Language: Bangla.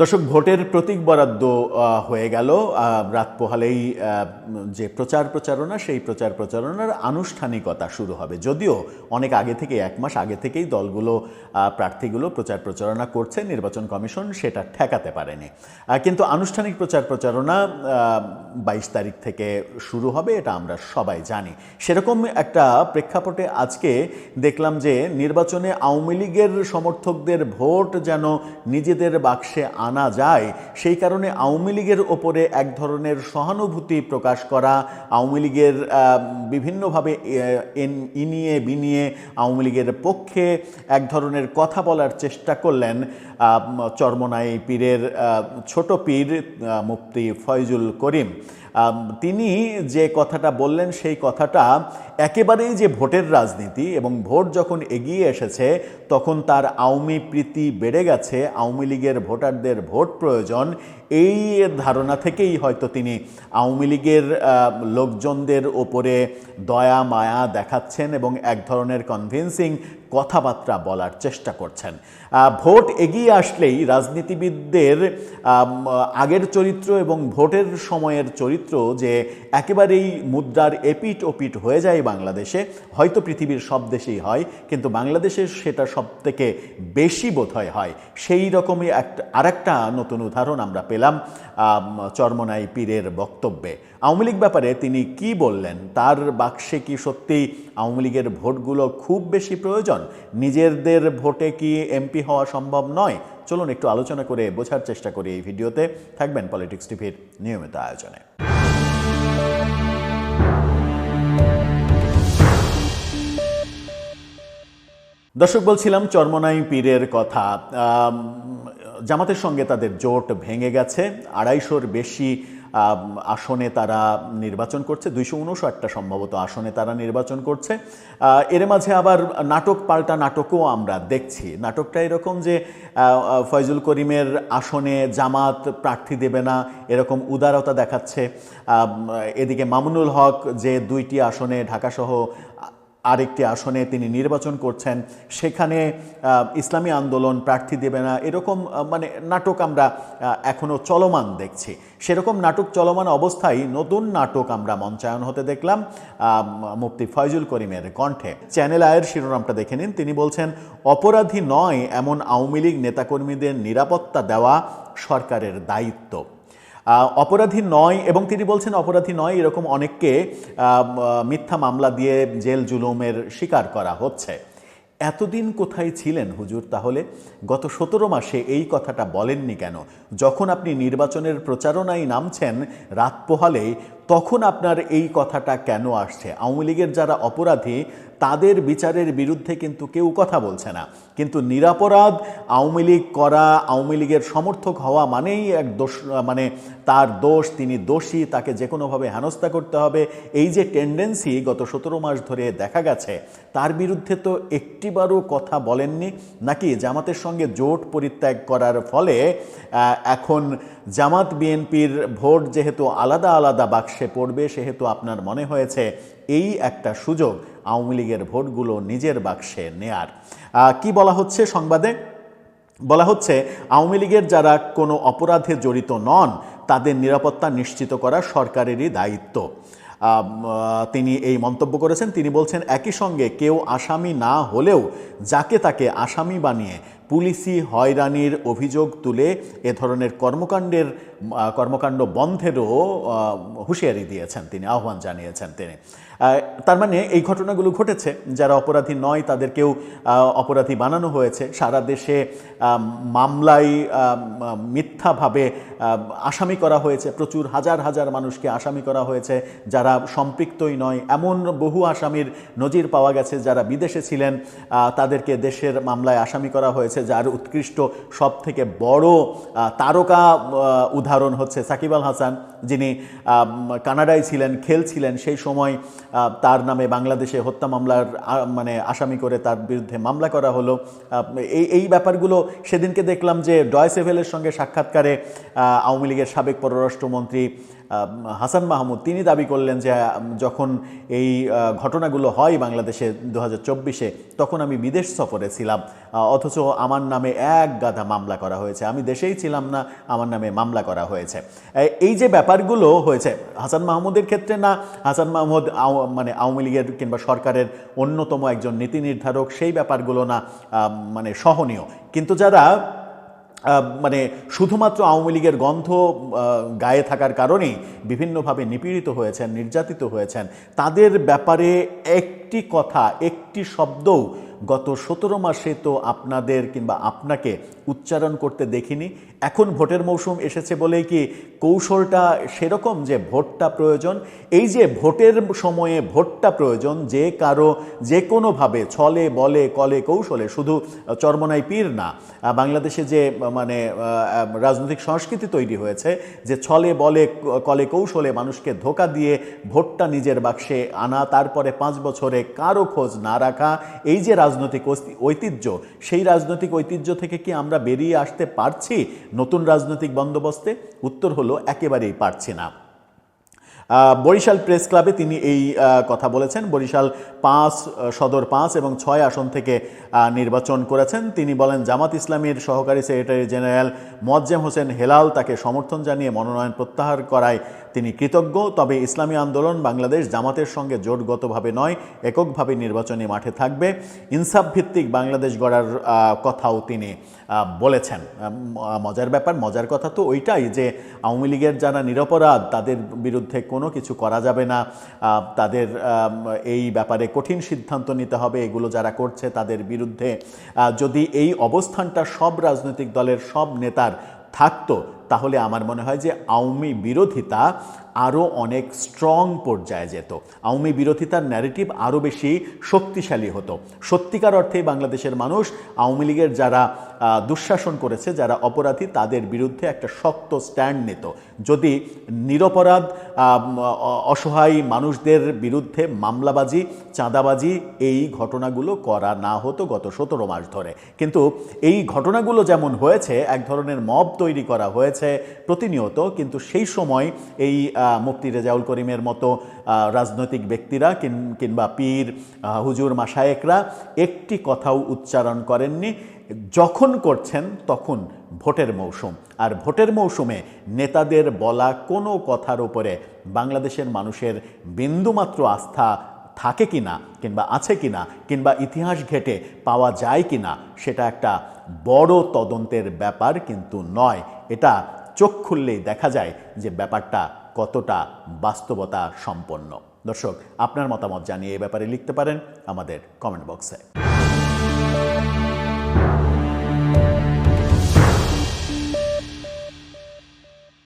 দর্শক, ভোটের প্রতীক বরাদ্দ হয়ে গেল। রাত পোহালেই যে প্রচার প্রচারণা, সেই প্রচার প্রচারণার আনুষ্ঠানিকতা শুরু হবে। যদিও অনেক আগে থেকে, এক মাস আগে থেকেই দলগুলো প্রার্থীগুলো প্রচার প্রচারণা করছে, নির্বাচন কমিশন সেটা ঠেকাতে পারেনি। কিন্তু আনুষ্ঠানিক প্রচার প্রচারণা বাইশ তারিখ থেকে শুরু হবে, এটা আমরা সবাই জানি। সেরকম একটা প্রেক্ষাপটে আজকে দেখলাম যে, নির্বাচনে আওয়ামী লীগের সমর্থকদের ভোট যেন নিজেদের বাক্সে আনা যায়, সেই কারণে আওয়ামী লীগের ওপরে এক ধরনের সহানুভূতি প্রকাশ করা, আওয়ামী লীগের বিভিন্নভাবে ইনিয়ে বিনিয়ে আওয়ামী লীগের পক্ষে এক ধরনের কথা বলার চেষ্টা করলেন। চরমনাই পীরের ছোট পীর মুফতি ফয়জুল করিম। তিনি যে কথাটা বললেন সেই কথাটা একেবারেই যে ভোটের রাজনীতি এবং ভোট যখন এগিয়ে এসেছে, তখন তার আওয়ামী প্রীতি বেড়ে গেছে, আওয়ামী লীগের ভোটারদের ভোট প্রয়োজন, এই ধারণা থেকেই হয়তো তিনি আওয়ামী লীগের লোকজনদের ওপরে দয়া, মায়া দেখাচ্ছেন এবং এক ধরনের কনভিন্সিং কথাবার্তা বলার চেষ্টা করছেন। ভোট এগিয়ে আসলেই রাজনীতিবিদদের আগের চরিত্র এবং ভোটের সময়ের চরিত্র যে একেবারেই মুদ্রার এপিট ওপিট হয়ে যায় বাংলাদেশে, হয়তো পৃথিবীর সব দেশেই হয়, কিন্তু বাংলাদেশে সেটা সব থেকে বেশি বোধহয় হয়। সেই রকমই একটা, আরেকটা নতুন উদাহরণ আমরা পেলাম চরমনাই পীরের বক্তব্যে। আওয়ামী লীগ ব্যাপারে তিনি কি বললেন? তার বাক্সে কি সত্যি আওয়ামী লীগের ভোটগুলো খুব বেশি প্রয়োজন? নিজেদের ভোটে কি এমপি হওয়া সম্ভব নয়? চলুন একটু আলোচনা করে বোঝার চেষ্টা করি এই ভিডিওতে। থাকবেন পলিটিক্স টিভির নিয়মিত আয়োজনে। দর্শক, বলছিলাম চরমনাই পীরের কথা। জামাতের সঙ্গে তাদের জোট ভেঙে গেছে। আড়াইশোর বেশি আসনে তারা নির্বাচন করছে। দুইশো উনষাটটা সম্ভবত আসনে তারা নির্বাচন করছে। এর মাঝে আবার নাটক, পাল্টা নাটকও আমরা দেখছি। নাটকটা এরকম যে ফয়জুল করিমের আসনে জামাত প্রার্থী দেবে না, এরকম উদারতা দেখাচ্ছে। এদিকে মামুনুল হক যে দুইটি আসনে ঢাকাসহ আরেকটি আসনে তিনি নির্বাচন করছেন। সেখানে ইসলামী আন্দোলন প্রার্থী দেবে না, এরকম মানে নাটক আমরা এখনও চলমান দেখছি। সেরকম নাটক চলমান অবস্থায় নতুন নাটক আমরা মঞ্চায়ন হতে দেখলাম মুফতি ফয়জুল করিমের কণ্ঠে। চ্যানেল আয়ের শিরোনামটা দেখে নিন। তিনি বলছেন, অপরাধী নয় এমন আওয়ামী লীগ নেতাকর্মীদের নিরাপত্তা দেওয়া সরকারের দায়িত্ব। অপরাধী নয় এবং তিনি বলছেন অপরাধী নয়, এরকম অনেককে মিথ্যা মামলা দিয়ে জেল জুলুমের শিকার করা হচ্ছে। এতদিন কোথায় ছিলেন হুজুর তাহলে? গত সতেরো মাসে এই কথাটা বলেননি কেন? যখন আপনি নির্বাচনের প্রচারণায় নামছেন, রাত পোহালে তখন আপনার এই কথাটা কেন আসছে? আওয়ামী লীগের যারা অপরাধী, তাদের বিচারের বিরুদ্ধে কিন্তু কেউ কথা বলছে না। কিন্তু নিরাপরাধ আওয়ামী লীগ করা, আওয়ামী লীগের সমর্থক হওয়া মানেই এক দোষ মানে তার দোষ, তিনি দোষী, তাকে যে কোনোভাবে হেনস্থা করতে হবে। এই যে টেন্ডেন্সি গত সতেরো মাস ধরে দেখা গেছে, তার বিরুদ্ধে তো একটিবারও কথা বলেননি, নাকি জামাতের সঙ্গে জোট পরিত্যাগ করার ফলে এখন জামাত বিএনপির ভোট যেহেতু আলাদা আলাদা বাক্সে পড়বে, সেহেতু আপনার মনে হয়েছে এই একটা সুযোগ আওয়ামী লীগের ভোটগুলো নিজের বাক্সে নেয়ার। কি বলা হচ্ছে সংবাদে? বলা হচ্ছে, আওয়ামী লীগের যারা কোনো অপরাধে জড়িত নন, তাদের নিরাপত্তা নিশ্চিত করা সরকারেরই দায়িত্ব। তিনি এই মন্তব্য করেছেন। তিনি বলছেন, একই সঙ্গে কেউ আসামি না হলেও যাকে তাকে আসামি বানিয়ে পুলিশি হয়রানির অভিযোগ তুলে এ ধরনের কর্মকাণ্ডের কর্মকাণ্ড বন্ধেরও হুঁশিয়ারি দিয়েছেন তিনি, আহ্বান জানিয়েছেন তিনি। তার মানে এই ঘটনাগুলো ঘটেছে, যারা অপরাধী নয় তাদেরকেও অপরাধী বানানো হয়েছে। সারা দেশে মামলায় মিথ্যাভাবে আসামি করা হয়েছে। প্রচুর হাজার হাজার মানুষকে আসামি করা হয়েছে, যারা সম্পৃক্তই নয়। এমন বহু আসামির নজির পাওয়া গেছে, যারা বিদেশে ছিলেন তাদেরকে দেশের মামলায় আসামি করা হয়েছে। যার উৎকৃষ্ট সব থেকে বড় তারকা উদাহরণ হচ্ছে সাকিব আল হাসান, যিনি কানাডায় ছিলেন, খেলছিলেন সেই সময় তার নামে বাংলাদেশে হত্যা মামলার মানে আসামি করে তার বিরুদ্ধে মামলা করা হলো। এই এই ব্যাপারগুলো সেদিনকে দেখলাম যে ডয় সেভেলের সঙ্গে সাক্ষাৎকারে আওয়ামী লীগের সাবেক পররাষ্ট্রমন্ত্রী হাসান মাহমুদ, তিনি দাবি করলেন যে যখন এই ঘটনাগুলো হয় বাংলাদেশে দু চব্বিশে, তখন আমি বিদেশ সফরে ছিলাম অথচ আমার নামে এক গাধা মামলা করা হয়েছে। আমি দেশেই ছিলাম না, আমার নামে মামলা করা হয়েছে। এই- যে ব্যাপারগুলো হয়েছে, হাসান মাহমুদের ক্ষেত্রে না, হাসান মাহমুদ মানে আওয়ামী লীগের কিংবা সরকারের অন্যতম একজন নীতি নির্ধারক, সেই ব্যাপারগুলো না মানে সহনীয়। কিন্তু যারা মানে শুধুমাত্র আওয়ামী লীগের গন্ধ গায়ে থাকার কারণেই বিভিন্নভাবে নিপীড়িত হয়েছেন, নির্যাতিত হয়েছেন। তাদের ব্যাপারে একটি কথা, একটি শব্দও গত সতেরো মাসে তো আপনাদের কিংবা আপনাকে উচ্চারণ করতে দেখিনি। এখন ভোটের মৌসুম এসেছে বলেই কি কৌশলটা সেরকম যে ভোটটা প্রয়োজন। এই যে ভোটের সময়ে ভোটটা প্রয়োজন, যে কারও যে কোনোভাবে ছলে, বলে, কলে, কৌশলে শুধু চরমনাই পীর না, বাংলাদেশে যে মানে রাজনৈতিক সংস্কৃতি তৈরি হয়েছে, যে ছলে, বলে, কলে, কৌশলে মানুষকে ধোকা দিয়ে ভোটটা নিজের বাক্সে আনা, তারপরে পাঁচ বছরে কারও খোঁজ না রাখা, এই যে রাজনৈতিক ঐতিহ্য, সেই রাজনৈতিক ঐতিহ্য থেকে কি আমরা বেরিয়ে আসতে পারছি নতুন রাজনৈতিক বন্দোবস্তে? উত্তর হলো একেবারেই পারছি না। বরিশাল প্রেস ক্লাবে তিনি এই কথা বলেছেন। বরিশাল পাঁচ সদর পাঁচ এবং ছয় আসন থেকে নির্বাচন করেছেন। তিনি বলেন, জামাত ইসলামীর সহকারী সেক্রেটারি জেনারেল মোয়াজ্জেম হোসেন হেলাল তাকে সমর্থন জানিয়ে মনোনয়ন প্রত্যাহার করায় তিনি কৃতজ্ঞ। তবে ইসলামী আন্দোলন বাংলাদেশ জামাতের সঙ্গে জোটগতভাবে নয়, এককভাবে নির্বাচনী মাঠে থাকবে। ইনসাফ ভিত্তিক বাংলাদেশ গড়ার কথাও তিনি বলেছেন। মজার ব্যাপার, মজার কথা তো ওইটাই যে আওয়ামী লীগের যারা নিরপরাধ, তাদের বিরুদ্ধে কোনো কিছু করা যাবে না। তাদের এই ব্যাপারে কঠিন সিদ্ধান্ত নিতে হবে, এগুলো যারা করছে তাদের বিরুদ্ধে। যদি এই অবস্থানটা সব রাজনৈতিক দলের সব নেতার থাকতো তাহলে আমার মনে হয় যে আওয়ামী বিরোধিতা আরও অনেক স্ট্রং পর্যায়ে যেত। আওয়ামী বিরোধিতার ন্যারেটিভ আরও বেশি শক্তিশালী হতো। সত্যিকার অর্থেই বাংলাদেশের মানুষ, আওয়ামী লীগের যারা দুঃশাসন করেছে, যারা অপরাধী, তাদের বিরুদ্ধে একটা শক্ত স্ট্যান্ড নিত। যদি নিরপরাধ অসহায় মানুষদের বিরুদ্ধে মামলাবাজি, চাঁদাবাজি এই ঘটনাগুলো করা না হতো গত সতেরো মাস ধরে। কিন্তু এই ঘটনাগুলো যেমন হয়েছে, এক ধরনের মব তৈরি করা হয়েছে প্রতিনিয়ত, কিন্তু সেই সময় এই মুফতি রেজাউল করিমের মতো রাজনৈতিক ব্যক্তিরা কিংবা পীর হুজুর মাসায়েকরা একটি কথাও উচ্চারণ করেননি। যখন করছেন তখন ভোটের মৌসুম। আর ভোটের মৌসুমে নেতাদের বলা কোনো কথার উপরে বাংলাদেশের মানুষের বিন্দুমাত্র আস্থা থাকে কি না কিংবা আছে কি না কিংবা ইতিহাস ঘেটে পাওয়া যায় কি না সেটা একটা বড় তদন্তের ব্যাপার কিন্তু নয়। এটা চোখ খুললেই দেখা যায় যে ব্যাপারটা কতটা বাস্তবতা সম্পন্ন। দর্শক, আপনার মতামত জানিয়ে এ ব্যাপারে লিখতে পারেন আমাদের কমেন্ট বক্সে